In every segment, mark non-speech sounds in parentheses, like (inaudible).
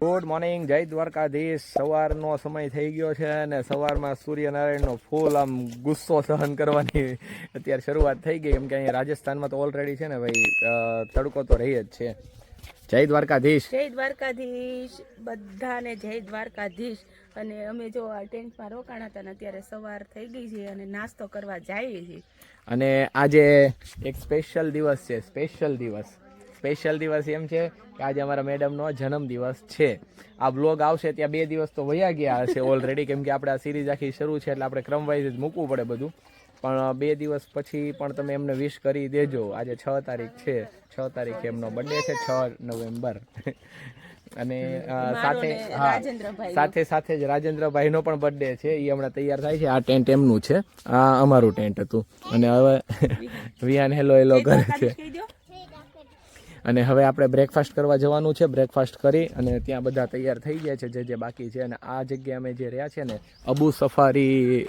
Good morning જય દ્વારકાધીશ. સવારનો સમય થઈ ગયો છે અને સવારમાં સૂર્યનારાયણનો ફૂલ આમ ગુસ્સો સહન કરવાની અત્યારે શરૂઆત થઈ ગઈ. કેમ કે અહીંયા રાજસ્થાનમાં તો ઓલરેડી છે ને ભાઈ તડકો તો રહી જ છે. જય દ્વારકાધીશ. જય દ્વારકાધીશ. બધાને જય દ્વારકાધીશ. અને અમે જો આ ટેન્ટમાં રોકાણા હતા ને અત્યારે સવાર થઈ ગઈ છે અને નાસ્તો કરવા જઈએ છીએ. અને આજે એક સ્પેશિયલ દિવસ છે સ્પેશિયલ દિવસ. સ્પેશિયલ દિવસ એમ છે કે આજે અમારા મેડમનો જન્મદિવસ છે. આ બ્લોગ આવશે ત્યાં બે દિવસ તો વયા ગયા હશે ઓલરેડી કેમ કે આપણે આ સિરીઝ આખી શરૂ છે એટલે આપણે ક્રમવાઇઝ જ મૂકવું પડે બધું. પણ બે દિવસ પછી પણ તમે એમને વિશ કરી દેજો. આજે છ તારીખ છે. છ તારીખ એમનો બર્થડે છે છ નવેમ્બર. (laughs) અને સાથે હા સાથે સાથે જ રાજેન્દ્રભાઈનો પણ બર્થડે છે. એ હમણાં તૈયાર થાય છે. આ ટેન્ટ એમનું છે. આ અમારું ટેન્ટ હતું. અને હવે વિયાન હેલો હેલો કરે છે. અને હવે આપણે બ્રેકફાસ્ટ કરવા જવાનું છે. બ્રેકફાસ્ટ કરી અને ત્યાં બધા તૈયાર થઈ ગયા છે જે જે બાકી છે. અને આ જગ્યા અમે જે રહ્યા છે ને અબુ સફારી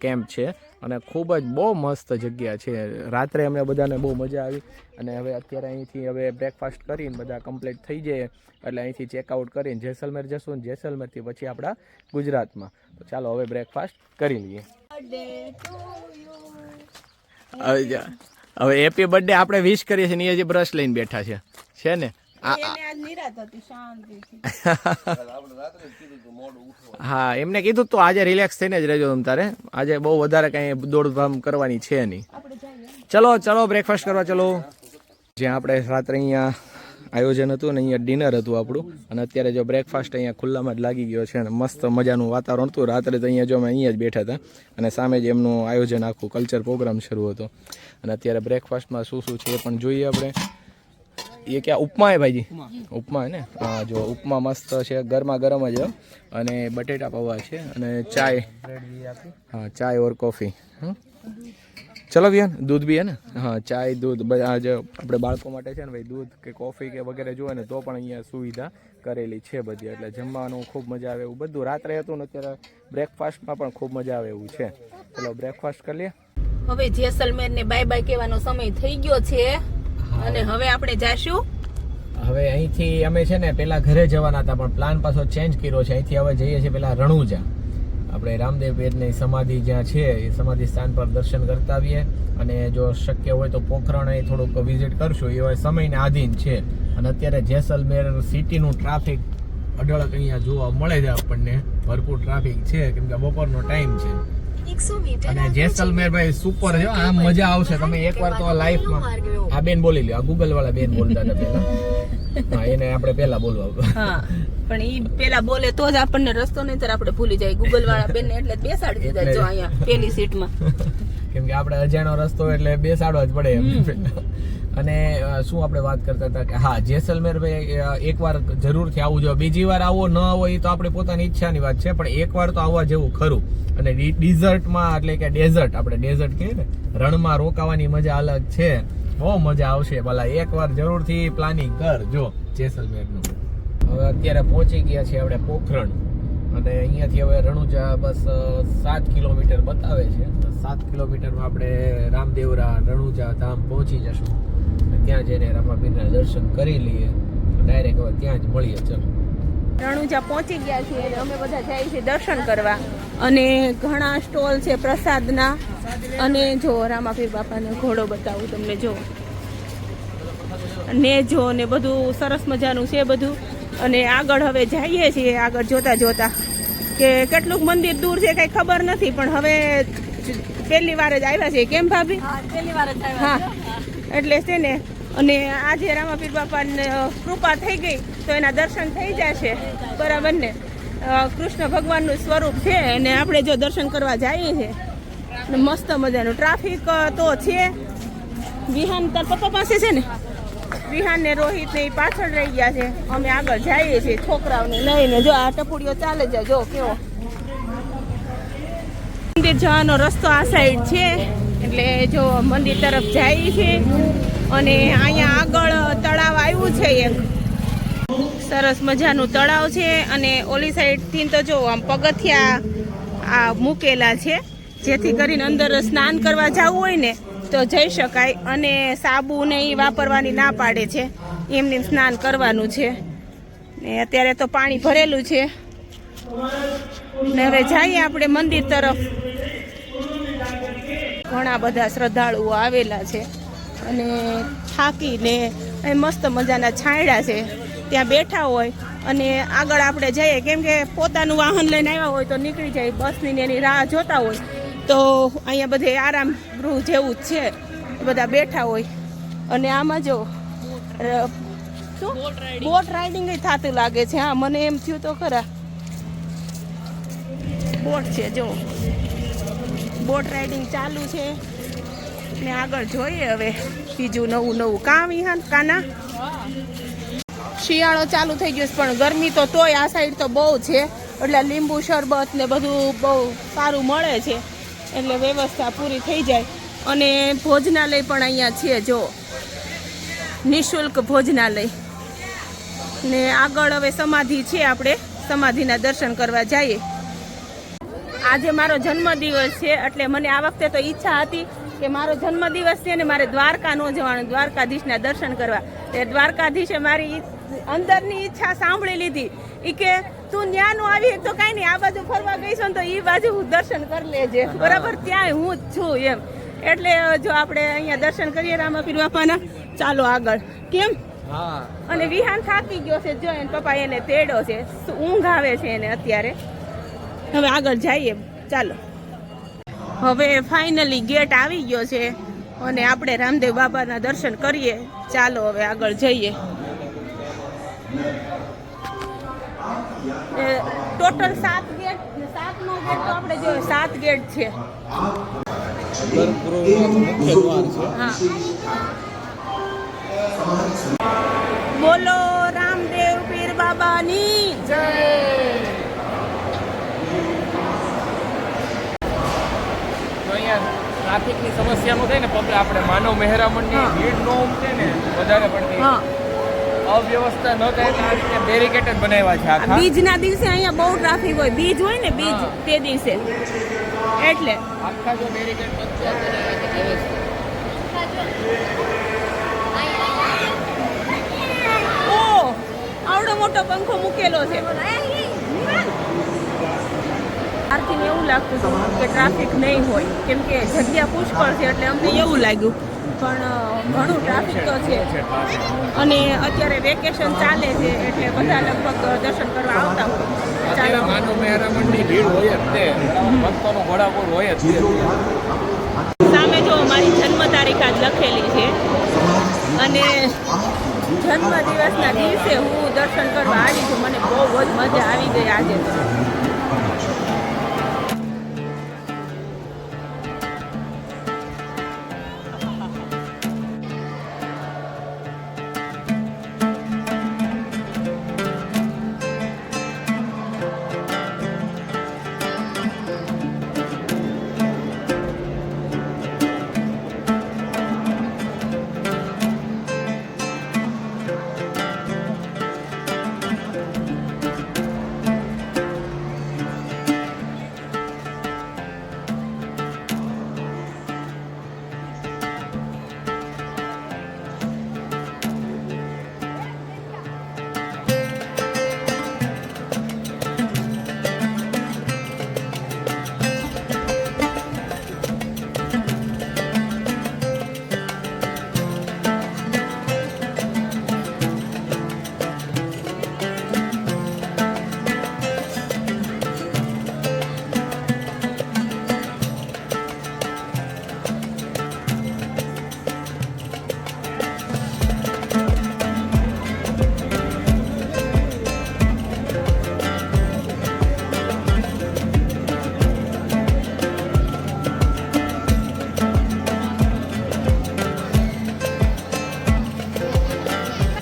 કેમ્પ છે. અને ખૂબ જ બહુ મસ્ત જગ્યા છે. રાત્રે અમને બધાને બહુ મજા આવી. અને હવે અત્યારે અહીંથી હવે બ્રેકફાસ્ટ કરીને બધા કમ્પ્લીટ થઈ જાય એટલે અહીંથી ચેકઆઉટ કરીને જેસલમેર જશું ને જેસલમેરથી પછી આપણા ગુજરાતમાં. તો ચાલો હવે બ્રેકફાસ્ટ કરી લઈએ. આવી જા- હવે હેપી બર્થડે આપણે વિશ કરીએ છીએ ને એ જે બ્રશ લઈને બેઠા છે. છે ને? (laughs) હા એમને કીધું તો આજે રિલેક્સ થઈને જ રહેજો તમ તારે. આજે બહુ વધારે કઈ દોડધામ કરવાની છે નહીં. ચલો ચલો બ્રેકફાસ્ટ કરવા ચલો. જ્યાં આપણે રાત્રે અહીંયા આયોજન હતું ને અહીંયા ડિનર હતું આપણું. અને અત્યારે જો બ્રેકફાસ્ટ અહીંયા ખુલ્લામાં જ લાગી ગયો છે અને મસ્ત મજાનું વાતાવરણ હતું. રાત્રે તો અહીંયા જો અમે અહીંયા જ બેઠા હતા. અને સામે જ એમનું આયોજન આખું કલ્ચર પ્રોગ્રામ શરૂ હતો. અને અત્યારે બ્રેકફાસ્ટમાં શું શું છે એ પણ જોઈએ આપણે. એ ક્યાં? ઉપમા હે ભાઈજી? ઉપમા. હે ને? હા જો ઉપમા મસ્ત છે. ગરમા ગરમ જ અને બટેટા પૌવા છે. અને ચાય. હા ચાય ઓર કોફી હં ચલો વિયાન દૂધ બી હે ને? હા ચાય દૂધ બધા જે આપણે બાળકો માટે છે ને ભાઈ દૂધ કે કોફી કે વગેરે જોઈએ ને તો પણ અહીંયા સુવિધા કરેલી છે બધી. એટલે જમવાનું ખૂબ મજા આવે એવું. બધું રાત્રે હતું ને અત્યારે બ્રેકફાસ્ટમાં પણ ખૂબ મજા આવે એવું છે. ચલો બ્રેકફાસ્ટ કરી લઈએ. હવે જેસલમેર ને બાય બાય કહેવાનો સમય થઈ ગયો છે. અને હવે આપણે જાશું. હવે અહીંથી અમે છે ને પેલા ઘરે જવાના હતા પણ પ્લાન પાછો ચેન્જ કર્યો છે. અહીંથી હવે જઈએ છીએ પેલા રણુજા. આપણે રામદેવ પીરની સમાધિ જ્યાં છે એ સમાધિ સ્થાન પર દર્શન કરતા આવીએ. અને જો શક્ય હોય તો પોખરણ અહીં થોડુંક વિઝિટ કરશું. એ સમયને આધીન છે. અને અત્યારે જેસલમેર સિટીનું ટ્રાફિક અઢળક અહીંયા જોવા મળે છે આપણને. ભરપૂર ટ્રાફિક છે કેમ કે બપોરનો ટાઈમ છે. અને જેસલમેર ભાઈ સુપર છે. આમ મજા આવશે. તમે એકવાર તો લાઈફમાં આ બેન બોલી લ્યો. આ ગૂગલ વાળા બેન બોલતા હતા પેલા (laughs) હા એને આપણે પહેલા બોલવા હા પણ ઈ પહેલા બોલે તો જ આપણને રસ્તો નહીં તો આપણે ભૂલી જાય. ગૂગલ વાળા બેન એટલે બેસાડી દીધા જો અહીંયા પેલી સીટમાં. કેમ કે આપણે અજાણો રસ્તો એટલે બેસાડવા જ પડે એમ. અને શું આપણે વાત કરતા હતા કે હા જેસલમેર ભાઈ એકવાર જરૂરથી આવવું જોઈએ. બીજી વાર આવો ન આવો એ તો આપણે પોતાની ઈચ્છાની વાત છે પણ એકવાર તો આવવા જેવું ખરું. અને ડિઝર્ટમાં એટલે કે ડેઝર્ટ આપણે ડેઝર્ટ કહીએ ને રણમાં રોકાવાની મજા અલગ છે. બહુ મજા આવશે ભલા, એકવાર જરૂરથી પ્લાનિંગ કર, જો, જેસલમેરનું. હવે અત્યારે પહોંચી ગયા છીએ આપણે પોખરણ. અને અહીંયાથી હવે રણુજા બસ સાત કિલોમીટર બતાવે છે. સાત કિલોમીટરમાં આપણે રામદેવરા રણુજા ધામ પહોંચી જશું. ત્યાં જઈને રામાપીરના દર્શન કરી લઈએ. ડાયરેક્ટ હવે ત્યાં જ મળીએ, ચલો. રણુજા પહોંચી ગયા છીએ અમે બધા જાય છે દર્શન કરવા. અને ઘણા સ્ટોલ છે પ્રસાદના. અને જો રામાપીર બાપાનો ઘોડો બતાવું તમને જો. ને જો ને બધું સરસ મજાનું છે બધું. અને આગળ હવે જઈએ છીએ આગળ જોતા જોતા. કે કેટલુંક મંદિર દૂર છે કઈ ખબર નથી પણ હવે પહેલી વાર જ આવ્યા છે કેમ ભાભી? હા એટલે છે ને અને આજે રામાપીર બાપાને કૃપા થઈ ગઈ તો એના દર્શન થઈ જશે. બરાબર ને? કૃષ્ણ ભગવાનનું સ્વરૂપ છે અને આપણે જો દર્શન કરવા જઈએ છીએ મસ્ત મજાનું ટ્રાફિક તો છે. વિહાન તાર પપ્પા પાસે છે ને? વિહાન ને રોહિત ને પાછળ રહી ગયા છે. અમે આગળ જઈએ છીએ છોકરાઓને લઈને. જો આ ટપુડીઓ ચાલે જાય જો કેવો. મંદિર જવાનો રસ્તો આ સાઈડ છે, એટલે જો મંદિર તરફ જાય છે. અને અહીંયા આગળ તળાવ આવ્યું છે એક. સરસ મજાનું તળાવ છે અને ઓલી સાઈડથી તો જો આમ પગથિયા આ મૂકેલા છે. જેથી કરીને અંદર સ્નાન કરવા જવું હોય ને તો જઈ શકાય અને સાબુ ને એ વાપરવાની ના પાડે છે. એમને સ્નાન કરવાનું છે. ને અત્યારે તો પાણી ભરેલું છે. ને હવે જઈએ આપણે મંદિર તરફ. ઘણા બધા શ્રદ્ધાળુઓ આવેલા છે. અને થાકીને મસ્ત મજાના છાંયડા છે. ત્યાં બેઠા હોય અને આગળ આપણે જઈએ, કેમ કે પોતાનું વાહન લઈને આવ્યા હોય તો નીકળી જાય બસની ને એની રાહ જોતા હોય. તો અહીંયા બધે આરામ ગૃહ જેવું જ છે, બધા બેઠા હોય. અને આમાં જો બોટ રાઇડિંગ થતું લાગે છે, હા, મને એમ થયું તો ખરા. બોટ છે, જો. બોટ રાઇડિંગ ચાલુ છે. ને આગળ જોઈએ હવે, બીજું નવું નવું કામ વિહાન કાના? શિયાળો ચાલુ થઈ ગયો છે, પણ ગરમી તો તોય આ સાઈડ તો બહુ છે. એટલે લીંબુ શરબત ને બધું બહુ સારું મળે છે. એટલે વ્યવસ્થા પૂરી થઈ જાય. અને ભોજનાલય પણ અહીંયા છે, જો. નિઃશુલ્ક ભોજનાલય. ને આગળ હવે સમાધિ છે આપણે. સમાધિના દર્શન કરવા જઈએ. આજે મારો જન્મદિવસ છે, એટલે મને આ વખતે તો ઈચ્છા હતી કે મારો જન્મદિવસ છે ને મારે દ્વારકા ન જવાનું દ્વારકાધીશના દર્શન કરવા. તે દ્વારકાધીશે મારી અંદરની ઈચ્છા સાંભળી લીધી. એ કે તું ન્યાનું આવી તો કાંઈ નહીં આ બાજુ ફરવા ગઈ છો ને તો એ બાજુ હું દર્શન કરી લેજે. બરાબર ત્યાં હું જ છું એમ. એટલે જો આપણે અહીંયા દર્શન કરીએ રામાપીર બાપાના ચાલો આગળ. કેમ? હા. અને વિહાન થાકી ગયો છે જો એને પપ્પા એને તેડો છે ઊંઘ આવે છે એને અત્યારે. હવે આગળ જઈએ. ચાલો. હવે ફાઇનલી ગેટ આવી ગયો છે અને આપણે રામદેવ બાબાના દર્શન કરીએ. ચાલો હવે આગળ જઈએ. ટોટલ સાત ગેટ સાતનો ગેટ તો આપણે જોઈએ સાત ગેટ છે. હા. ટ્રાફિકની સમસ્યાનું થાય ને પગલે આપણે માનવ મહેરામણની ભીડ ન ઉમટે ને વધારે પડતી અવ્યવસ્થા ન થાય એટલે આ રીતે બેરિકેડ જ બનાવ્યા છે આખા. બીજના દિવસે અહીંયા બહુ ટ્રાફિક હોય. બીજ હોય ને બીજ તે દિવસે. એટલે. આખા જો બેરિકેડ બનશે તો ઓ આવડો મોટો પંખો મૂકેલો છે. આરથી એવું લાગતું હતું કે ટ્રાફિક નહીં હોય. કેમ કે જગ્યા પુષ્કળ છે એટલે અમને એવું લાગ્યું. પણ ઘણું ટ્રાફિક તો છે. અને અત્યારે વેકેશન ચાલે છે એટલે બધા લગભગ દર્શન કરવા આવતા હોય. માનવ મહેરામણની ભીડ હોય જ તે. ભક્તોનો ઘોડાપુર હોય જ તે. સામે જો મારી જન્મ તારીખ આજ લખેલી છે. અને જન્મ દિવસના દિવસે હું દર્શન કરવા આવી છું. મને બહુ જ મજા આવી ગઈ આજે.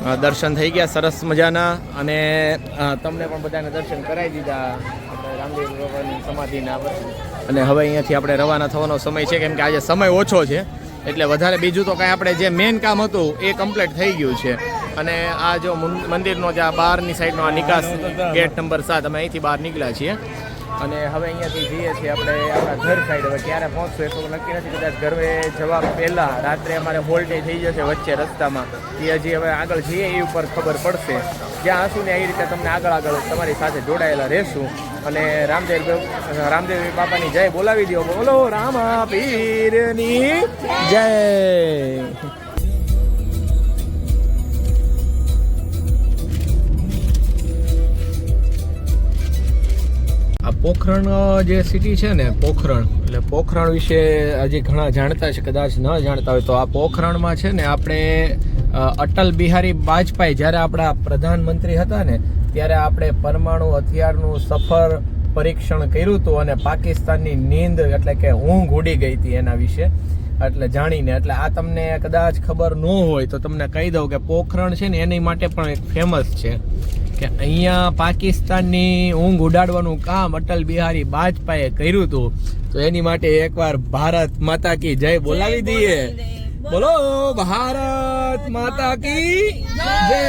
દર્શન થઈ ગયા, સરસ મજાના. અને તમને પણ બધાને દર્શન કરાવી દીધા. રામદેવ બાબાની સમાધિના અને હવે અહીંયાથી આપણે રવાના થવાનો સમય છે, કેમ કે આજે સમય ઓછો છે. એટલે વધારે બીજું તો કાંઈ આપણે જે મેઇન કામ હતું, એ કમ્પ્લીટ થઈ ગયું છે. અને આ જો મંદિરનો જે આ બહારની સાઈડનો આ નિકાસ ગેટ નંબર સાત, અમે અહીંથી બહાર નીકળ્યા છીએ. અને હવે અહીંયાથી જઈએ છીએ આપણે આપણા ઘર સાઈડ હવે ક્યારે પહોંચશું એ તો નક્કી નથી કદાચ ઘરે જવા પહેલાં રાત્રે અમારે હોલ્ટે થઈ જશે વચ્ચે રસ્તામાં. એ હજી હવે આગળ જઈએ એ ઉપર ખબર પડશે. જ્યાં હશું ને એ રીતે તમને આગળ આગળ તમારી સાથે જોડાયેલા રહેશું. અને રામદેવ રામદેવ બાપાની જય બોલાવી દો બોલો રામા પીરની જય. આ પોખરણ જે સિટી છે ને, પોખરણ, એટલે પોખરણ વિશે હજી ઘણા જાણતા છે, કદાચ ન જાણતા હોય, તો આ પોખરણમાં છે ને આપણે અટલ બિહારી વાજપેયી જ્યારે આપણા પ્રધાનમંત્રી હતા ને, ત્યારે આપણે પરમાણુ હથિયારનું સફર પરીક્ષણ કર્યું હતું અને પાકિસ્તાનની નીંદ એટલે કે ઊંઘ ઉડી ગઈ હતી એના વિશે, એટલે જાણીને, એટલે આ તમને કદાચ ખબર ન હોય, તો તમને કહી દઉં કે પોખરણ છે ને, એની માટે પણ એક ફેમસ છે. કે અહીંયા પાકિસ્તાનની ઊંઘ ઉડાડવાનું કામ અટલ બિહારી વાજપેયીએ કર્યું હતું. તો એની માટે એકવાર ભારત માતા કી જય બોલાવી દઈએ. બોલો. ભારત માતા કી જય.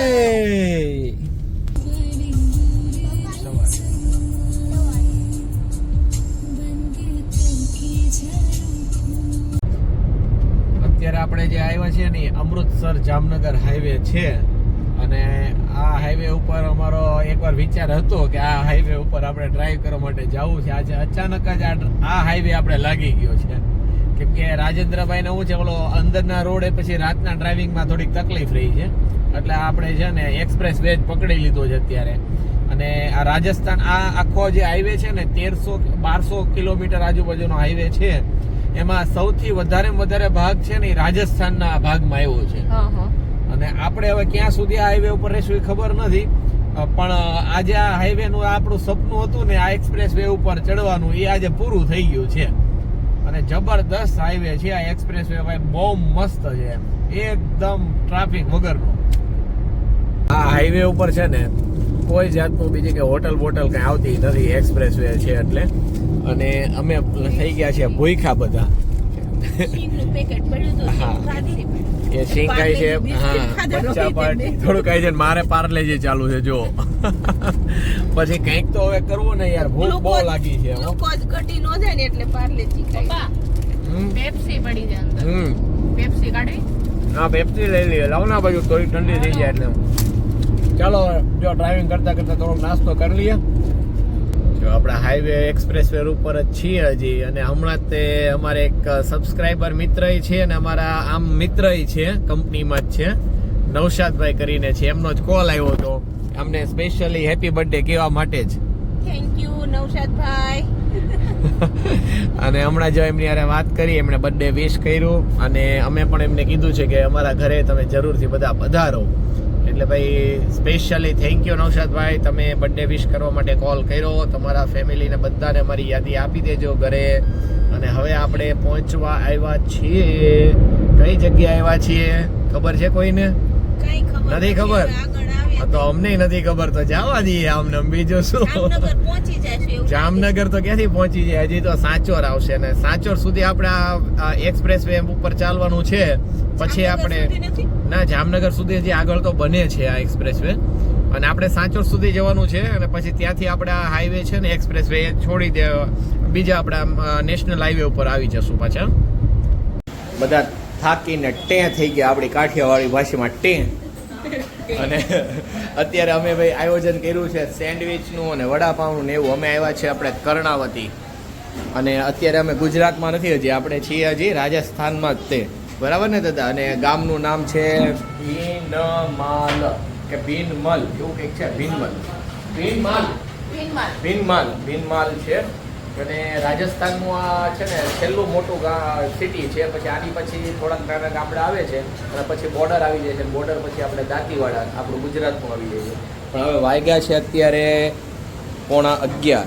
અત્યારે આપણે જે આવ્યા છીએ ને અમૃતસર જામનગર હાઈવે છે. આ હાઈવે ઉપર અમારો એકવાર વિચાર હતો કે આ હાઈવે ઉપર આપણે ડ્રાઈવ કરવા માટે જવું છે. આજે અચાનક જ આ હાઈવે આપણે લાગી ગયો છે. કેમ કે રાજેન્દ્રભાઈ ને છે, ઓલો અંદરના રોડે પછી રાતના ડ્રાઇવિંગમાં થોડીક તકલીફ રહી છે. એટલે આપણે છે ને એક્સપ્રેસ વે જ પકડી લીધો છે અત્યારે. અને આ રાજસ્થાન, આ આખો જે હાઈવે છે ને, તેરસો બારસો કિલોમીટર આજુબાજુનો હાઈવે છે. એમાં સૌથી વધારે વધારે ભાગ છે ને રાજસ્થાનના ભાગમાં આવ્યો છે. હા હા. અને આપણે હવે ક્યાં સુધી આ હાઈવે ઉપર રહેશું એ ખબર નથી. પણ આજે આ હાઈવે નું આપણું સપનું હતું ને આ એક્સપ્રેસ વે ઉપર ચડવાનું એ આજે પૂરું થઈ ગયું છે. અને જબરદસ્ત હાઈવે છે આ એક્સપ્રેસ વે ભાઈ બહુ મસ્ત છે. એકદમ ટ્રાફિક વગરનો. આ હાઈવે ઉપર છે ને કોઈ જાતનું બીજી કે હોટલ બોટલ કંઈ આવતી નથી એક્સપ્રેસ વે છે એટલે. અને અમે થઈ ગયા છીએ ભૂખા બધા. હા. એ સિંગ છે હા બચ્ચા પાર્ટી. થોડું ખાય છે ને મારે પાર્લેજી ચાલુ છે જો પછી કંઈક તો હવે કરવું ને યાર ભૂખ બહુ લાગી છે. ગ્લુકોઝ ઘટી ન જાય ને એટલે પાર્લેજી હમ. પેપ્સી પડી જાય અંદર. હમ. પેપ્સી કાઢી? હા પેપ્સી લઈ લઈએ. લાવ ના બાજુ થોડી ઠંડી થઈ જાય એટલે. ચાલો જો ડ્રાઇવિંગ કરતા કરતા થોડોક નાસ્તો કરી લઈએ. જો આપણે હાઈવે એક્સપ્રેસ વે ઉપર જ છીએ હજી. અને હમણાં તે અમારે એક સબસ્ક્રાઈબર મિત્ર છે અને અમારા આમ મિત્ર છે કંપનીમાં જ છે. નવશાદભાઈ કરીને છે. એમનો જ કોલ આવ્યો હતો. અમને સ્પેશિયલી હેપી બર્થડે કહેવા માટે જ. થેન્ક યુ નવશાદભાઈ અને હમણાં જો એમની હારે વાત કરી એમણે બર્થડે વિશ કર્યું. અને અમે પણ એમને કીધું છે કે અમારા ઘરે તમે જરૂરથી બધા પધારો. એટલે ભાઈ સ્પેશિયલી થેન્ક યુ નૌશાદભાઈ તમે બર્થડે વિશ કરવા માટે કોલ કર્યો. તમારા ફેમિલીને બધાને મારી યાદી આપી દેજો ઘરે. અને હવે આપણે પહોંચવા આવ્યા છીએ. કઈ જગ્યાએ આવ્યા છીએ? ખબર છે કોઈને? નથી ખબર? તો અમને નથી ખબર તો જવા દઈએ આમને બીજું શું? જામનગર તો ક્યાંથી પહોંચી જાય? હજી તો સાચોર આવશે ને. સાચોર સુધી આપણે આ એક્સપ્રેસ વે ઉપર ચાલવાનું છે. પછી આપણે? ના, જામનગર સુધી હજી આગળ તો બને છે આ એક્સપ્રેસ વે અને આપણે સાંચોર સુધી જવાનું છે અને પછી ત્યાંથી આપણે આ હાઈવે છે ને એક્સપ્રેસ વે છોડી દે, બીજા આપણા નેશનલ હાઈવે ઉપર આવી જશું પાછા. બધા થાકીને ટે થઈ ગયા આપણી કાઠિયાવાડી ભાષામાં ટે. અને અત્યારે અમે ભાઈ આયોજન કર્યું છે સેન્ડવિચનું અને વડાપાવનું ને એવું. અમે આવ્યા છે આપણે કર્ણાવતી. અને અત્યારે અમે ગુજરાતમાં નથી હજી, આપણે છીએ હજી રાજસ્થાનમાં જ તે. બરાબર ને દાદા? અને ગામનું નામ છે? ભીનમાલ. કે ભીનમલ એવું કંઈક છે ભીનમલ. ભીનમાલ. ભીનમાલ. ભીનમાલ. ભીનમાલ છે. અને રાજસ્થાનનું આ છે ને છેલ્લું મોટું સિટી છે. પછી આની પછી થોડાક નાના ગામડા આવે છે. અને પછી બોર્ડર આવી જાય છે. બોર્ડર પછી આપણે દાંતીવાડા આપણું ગુજરાતમાં આવી જાય છે. પણ હવે વાગ્યા છે અત્યારે પોણા અગિયાર.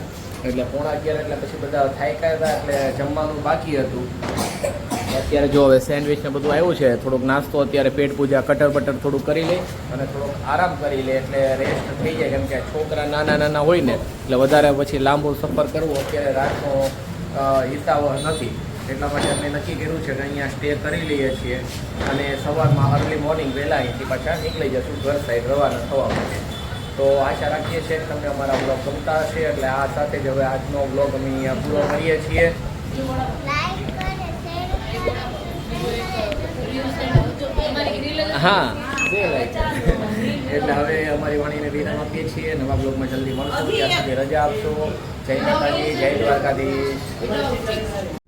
એટલે પોણા અગિયાર એટલે પછી બધા થાક્યા હતા એટલે જમવાનું બાકી હતું. અત્યારે જો હવે સેન્ડવિચ ને બધું આવ્યું છે થોડોક નાસ્તો અત્યારે પેટ પૂજા કટર બટર થોડું કરી લે અને થોડોક આરામ કરી લે એટલે રેસ્ટ થઈ જાય. કેમ કે છોકરા નાના નાના હોય ને એટલે વધારે પછી લાંબો સફર કરવો અત્યારે રાતનો અ, હિતાવહ નથી. એટલા માટે અમે નક્કી કર્યું છે કે અહીંયા સ્ટે કરી લઈએ છીએ અને સવારમાં અર્લી મોર્નિંગ વહેલા અહીંથી પાછા નીકળી જશું ઘર સાઈડ રવાના થવા માટે. તો આશા રાખીએ છીએ કે તમને અમારા બ્લોગ ગમતા હશે એટલે આ સાથે જ હવે આજનો બ્લોગ અમે અહીંયા પૂરો કરીએ છીએ. હા. એટલે હવે અમારી વાણીને વિરામ આપીએ છીએ. નવા બ્લોગમાં જલ્દી મળશું. ત્યાં સુધી રજા આપશો. જય માતાજી, જય દ્વારકાધીશ.